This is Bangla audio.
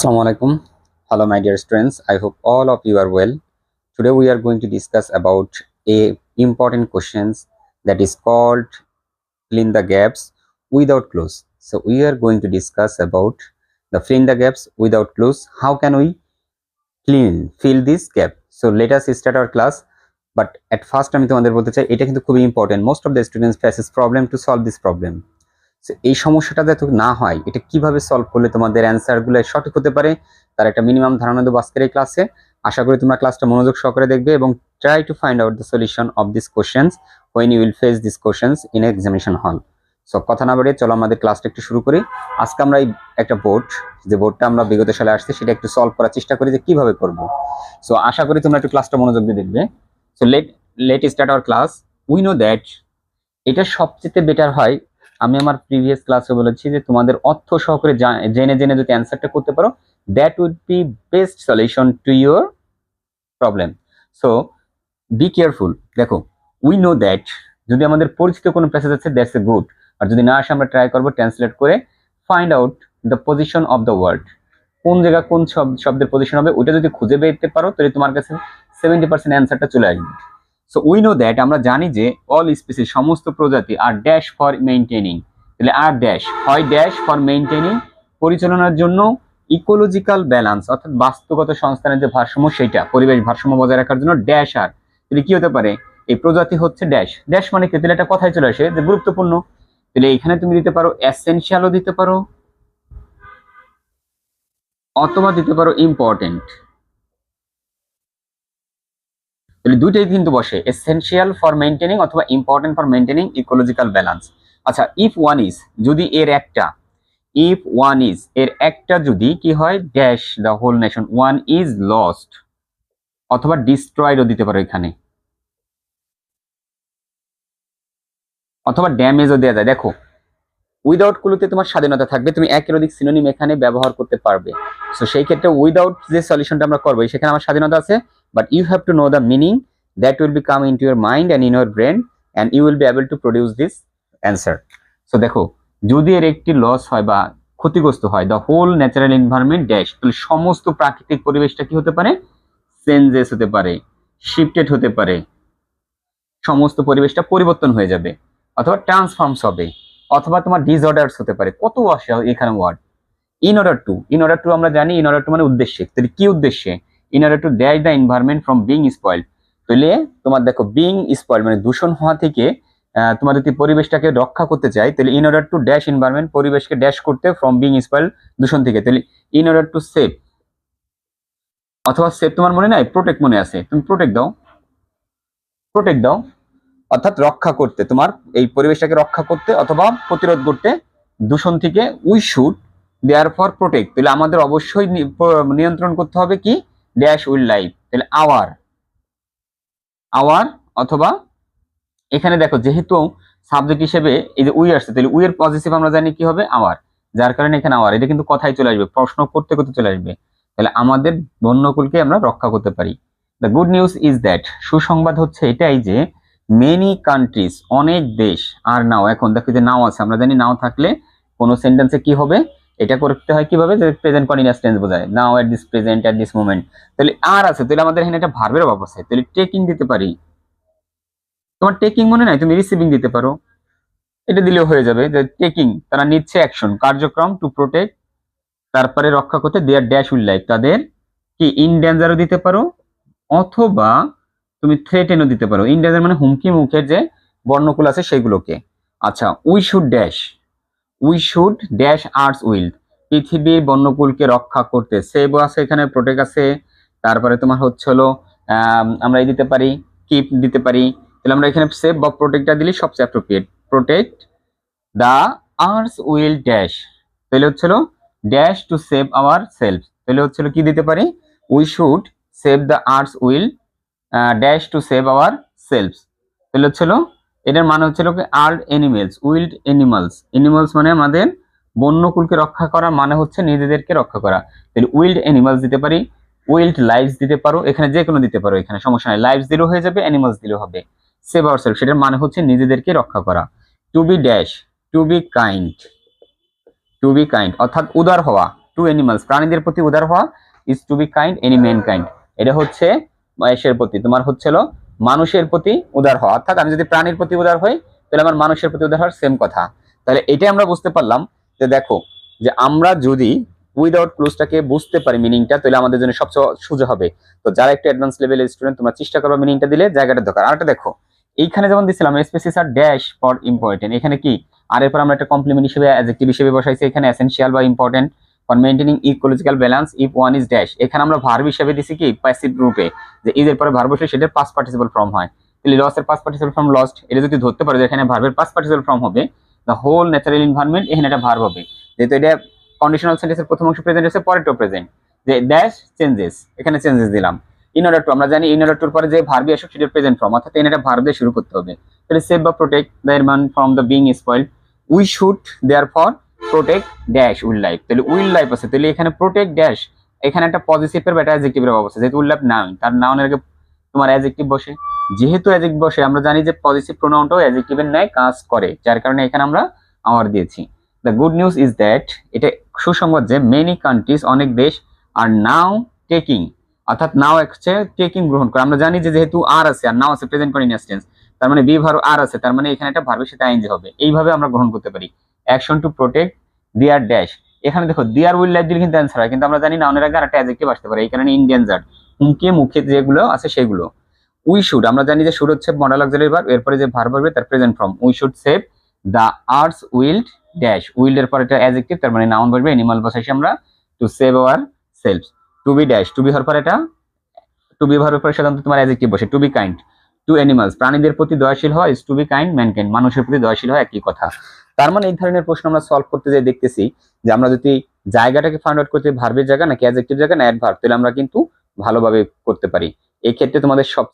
Assalamu alaikum. Hello, my dear students. I hope all of you are well. Today we are going to discuss about a important questions that is called fill in the gaps without clues. So we are going to discuss about the fill in the gaps without clues. How can we clean fill this gap? So let us start our class. But at first আমি তোমাদের বলতে চাই এটা কিন্তু খুবই important most of the students faces problem to solve this problem So, এই সমস্যাটা যাতে না হয়, এটা কীভাবে সলভ করলে তোমাদের অ্যান্সারগুলো সঠিক হতে পারে, তার একটা মিনিমাম ধারণা দেবো আজকের এই ক্লাসে আশা করি তোমরা ক্লাসটা মনোযোগ সহকারে দেখবে এবং try to find out the solution of this questions when you will face this questions in examination hall so কথা না বাড়িয়ে চলো আমাদের ক্লাসটা একটু শুরু করি। আজকে আমরা এই একটা বোর্ড যে বোর্ডটা আমরা বিগত সালে আসছি, সেটা একটু সলভ করার চেষ্টা করি যে কীভাবে করব। সো আশা করি তোমরা একটু ক্লাসটা মনোযোগ দিয়ে দেখবে। So let let start our class we know that এটা সবচেয়ে বেটার হয় আমি আমার প্রিভিয়াস ক্লাসে বলেছি যে তোমাদের অর্থ সহকারে জেনে জেনে যদি অ্যান্সারটা করতে পারো that would be best solution to your problem so be careful দেখো উই নো দ্যাট যদি আমাদের পরিচিত কোনো প্যাসেজ আছে দ্যাটস এ গুড আর যদি না আসে, আমরা ট্রাই করব ট্রান্সলেট করে find out the position of the word কোন জায়গা কোন শব- শব্দের পজিশন হবে ওটা যদি খুঁজে পেতে পারো, তাহলে তোমার কাছে সেভেন্টি পার্সেন্ট অ্যান্সারটা চলে আসবে। সো উই নো দ্যাট আমরা জানি যে অল স্পিসিস সমস্ত প্রজাতি আর ড্যাশ ফর মেইনটেনিং তাহলে আর ড্যাশ হয় ড্যাশ ফর মেইনটেনিং পরিচালনার জন্য ইকোলজিক্যাল ব্যালান্স অর্থাৎ বাস্তুগত সংস্থানের যে ভারসাম্য সেটা, পরিবেশ ভারসাম্য বজায় রাখার জন্য ড্যাশ আর তাহলে কি হতে পারে? এই প্রজাতি হচ্ছে ড্যাশ ড্যাশ মানে কি? তাহলে একটা কথাই চলে আসে যে গুরুত্বপূর্ণ। তাহলে এখানে তুমি দিতে পারো এসেনশিয়ালও দিতে পারো, অথবা দিতে পারো ইম্পর্টেন্ট তাহলে দুইটাই কিন্তু বসে এসেনশিয়াল ফর মেনটেনিং অথবা important for maintaining ecological balance আচ্ছা ইফ ওয়ান ইজ যদি এর একটা ইফ ওয়ান ইজ এর একটা যদি কি হয়? Dash the whole nation one is lost অথবা ডিস্ট্রয়েডও দিতে পারো এখানে। অথবা ড্যামেজও দেওয়া যায়। দেখো উইদাউট গুলোতে তোমার স্বাধীনতা থাকবে, তুমি একের অধিক সিনোনিম এখানে ব্যবহার করতে পারবে। সো সেই ক্ষেত্রে উইদাউট যে সলিউশনটা আমরা করব, সেখানে আমার স্বাধীনতা আছে, but you to know the meaning that that become come into your mind and in your brain, and you will be able to produce this answer. So, দেখো, যদি এর একটি লস হয় বা ক্ষতিগ্রস্ত হয় the whole natural environment dash তাহলে সমস্ত প্রাকৃতিক পরিবেশটা কি হতে পারে? চেঞ্জেস হতে পারে শিফটেড হতে পারে, সমস্ত পরিবেশটা পরিবর্তন হয়ে যাবে, অথবা ট্রান্সফর্মস হবে। অথবা তোমার ডিসঅর্ডার্স হতে পারে। কত আসে এখানে word in order to in order to আমরা জানি ইন অর্ডার টু মানে উদ্দেশ্যে। তাহলে কি উদ্দেশ্যে? In order to dash the environment from being spoil তাহলে তোমার দেখো বিং স্পয়েল মানে দূষণ হওয়া থেকে তোমার যদি পরিবেশটাকে রক্ষা করতে চাই, তাহলে in order to dash environment পরিবেশকে ড্যাশ করতে ফ্রম বিং স্পয়েল দূষণ থেকে। তাহলে ইন অর্ডার টু সেভ অথবা সেভ তোমার মনে নাই প্রোটেক্ট মনে আছে। তুমি প্রোটেক্ট দাও। প্রোটেক্ট দাও। অর্থাৎ রক্ষা করতে, তোমার এই পরিবেশটাকে রক্ষা করতে অথবা প্রতিরোধ করতে দূষণ থেকে we should therefore protect তাহলে আমাদের অবশ্যই নিয়ন্ত্রণ করতে হবে কি? ড্যাশ উইল লাইফ তাহলে আওয়ার আওয়ার অথবা এখানে দেখো যেহেতু সাবজেক্ট হিসেবে এই যে উই আসছে, তাহলে উই এর পজিটিভ আমরা জানি কি হবে? আওয়ার যার কারণে এখানে আওয়ার এটা কিন্তু কথাই চলে আসবে, প্রশ্ন করতে করতে চলে আসবে। তাহলে আমাদের বন্যকুলকে আমরা রক্ষা করতে পারি। The good news is that সুসংবাদ হচ্ছে এটাই যে মেনি কান্ট্রিজ অনেক দেশ, আর নাও, এখন দেখো যে নাও আছে, আমরা জানি নাও থাকলে কোনো সেন্টেন্সে কি হবে? এটা করতে হয় কীভাবে? যে প্রেজেন্ট কন্টিনিউয়াস টেন্স বোঝায়। Now at this present at this moment তাহলে আর আছে, তাহলে আমাদের এখানে একটা ভার্বের অভাব আছে। তাহলে টেকিং দিতে পারি। তোমার টেকিং মনে নাই? তুমি রিসিভিং দিতে পারো। এটা দিলেও হয়ে যাবে যে টেকিং তারা নিচ্ছে অ্যাকশন কার্যক্রম টু প্রোটেক্ট তারপরে রক্ষা করতে দেয়ার ড্যাশ উইল লাইফ তাদের কি ইন ডেঞ্জারও দিতে পারো, অথবা তুমি থ্রেটেনও দিতে পারো। ইন ডেঞ্জার মানে হুমকি মুখের যে বর্ণকুল আছে সেগুলোকে। আচ্ছা we should dash we should dash earth's wild পৃথিবীর বন্যকুলকে রক্ষা করতে। সেভ আছে এখানে প্রোটেক্ট আছে। তারপরে তোমার হচ্ছে হলো আমরা এই দিতে পারি কিপ দিতে পারি। তাহলে আমরা এখানে সেভ বা প্রোটেক্টটা দিলে সবচেয়ে appropriate protect the arts will dash তাহলে হচ্ছিল dash to save our self তাহলে হচ্ছিল কি দিতে পারি? We should save the arts will dash to save our self তাহলে হচ্ছিল এটার মানে হচ্ছিল কি art animals wild animals animals মানে আমাদের বন্যকুলকে রক্ষা করা মানে হচ্ছে নিজেদেরকে রক্ষা করা। তাহলে উইল্ড এনিমালস দিতে পারি উইল্ড লাইভস দিতে পারো, এখানে যে কোনো দিতে পারো এখানে, সমস্যা নাই। লাইভস দিলেও হয়ে যাবে অ্যানিমালস দিলেও হবে। সেভ আওয়ার সেলফ সেটার মানে হচ্ছে নিজেদেরকে রক্ষা করা। To be dash to be kind to be kind অর্থাৎ উদার হওয়া টু অ্যানিমালস প্রাণীদের প্রতি উদার হওয়া is to be kind any man kind এটা হচ্ছে এসের প্রতি। তোমার হচ্ছিল মানুষের প্রতি উদার হওয়া। অর্থাৎ আমি যদি প্রাণীর প্রতি উদার হই, তাহলে আমার মানুষের প্রতি উদার হওয়ার সেম কথা। তাহলে এটাই আমরা বুঝতে পারলাম যে দেখো, যে আমরা যদি উইদাউট ক্লোজটাকে বুঝতে পারি মিনিংটা তাহলে আমাদের জন্য সবচেয়ে সোজা হবে। তো যারা একটু অ্যাডভান্স লেভেলের স্টুডেন্ট তোমরা চেষ্টা করবে মিনিংটা দিলে জায়গাটা দরকার আর একটা দেখো, এইখানে যেমন দিছিলাম স্পেসিস আর ড্যাশ ফর ইম্পর্টেন্ট এখানে কি? আর এরপর আমরা একটা কমপ্লিমেন্ট হিসেবে অ্যাডজেক্টিভ হিসেবে বসাইছি। এখানে এসেনশিয়াল বা important for maintaining ecological balance if one is dash এখানে আমরা ভার্ব হিসেবে দিছি কি প্যাসিভ রূপে। যে ইজ এর পরে ভার্ব বসে সেটার পাস পার্টিসিপাল ফর্ম হয়। তাহলে লস এর পাস পার্টিসিপাল ফর্ম লস্ট এটা যদি ধরতে পারো যে এখানে ভার্বের পাস পার্টিসিপাল ফর্ম হবে দ্য হোল ন্যাচারাল এনভায়রনমেন্ট এখানে একটা ভার্ব হবে। যেহেতু এটা কন্ডিশনাল সেন্টেন্সের প্রথম অংশ প্রেজেন্ট আছে পরেরটাও প্রেজেন্ট যে ড্যাশ চেঞ্জেস এখানে চেঞ্জেস দিলাম। ইন অর্ডার টু আমরা জানি ইন অর্ডার টুর পরে যে ভার্বি আসুক, সেটা প্রেজেন্ট ফর্ম অর্থাৎ এখানে একটা ভার্ব দিয়ে শুরু করতে হবে। তাহলে সেভ বা protect the man from the being spoil we should therefore protect dash wildlife তাহলে উইল লাইফ আছে, তাহলে এখানে প্রোটেক্ট ড্যাশ এখানে একটা পজিটিভের বা একটা অ্যাডজেক্টিভের অবস্থা যেহেতু লাইফ নাউন তার নাউনের আগে তোমার অ্যাডজেক্টিভ বসে। যেহেতু অ্যাডজেক্টিভ বসে, আমরা জানি যে পজিটিভ প্রোনাউনটাও অ্যাডজেক্টিভের ন্যায় কাজ করে, যার কারণে এখানে আমরা আওয়ার দিয়েছি। The good news is that এটা সুসংবাদ যে মেনি কান্ট্রিজ অনেক দেশ আর নাও টেকিং অর্থাৎ নাও হচ্ছে টেকিং গ্রহণ করে। আমরা জানি যে যেহেতু আর আছে, আর নাও আছে প্রেজেন্ট কন্টিনিউয়াস টেন্স তার মানে বি ভার্ব আর আছে, তার মানে এখানে একটা ভার্বের সাথে আইনজি হবে। এইভাবে আমরা গ্রহণ করতে পারি। Action to protect their dash এখানে দেখো দিয়ার উইল লাইফ দিলে কিন্তু অ্যান্সার হয়, কিন্তু আমরা জানি না, অনেক আগে আর একটা অ্যাডজেক্টিভ আসতে পারে এই কারণে ইন্ডিয়ানজার হুমকে, মুখে যেগুলো আছে সেগুলো। উই শুড আমরা জানি যে শুড হচ্ছে মডাল অক্সিলারি ভার্ব এরপরে যে ভার্ব হবে তার present form we should save the earth's wild dash wild এর পর এটা অ্যাডজেক্টিভ তার মানে নাউন বলবে অ্যানিমাল বসাইছি আমরা to save our self to be dash to be হওয়ার পর এটা টু বি ভার্বের পরে সাধারণত তোমার অ্যাডজেক্টিভ বসে to be kind to animals প্রাণীদের প্রতি দয়াশীল হয় is to be kind mankind মানুষের প্রতি দয়াশীল হয় একই কথা। তার মানে এই ধরনের প্রশ্ন আমরা সলভ করতে যাই দেখতেছি যে আমরা যদি জায়গাটাকে ফাইন্ড আউট করতে ভার্বের জায়গা নাকি অ্যাডজেক্টিভ জায়গা না অ্যাডভার্ব তাহলে আমরা কিন্তু ভালোভাবে করতে পারি। এই ক্ষেত্রে তোমাদের সব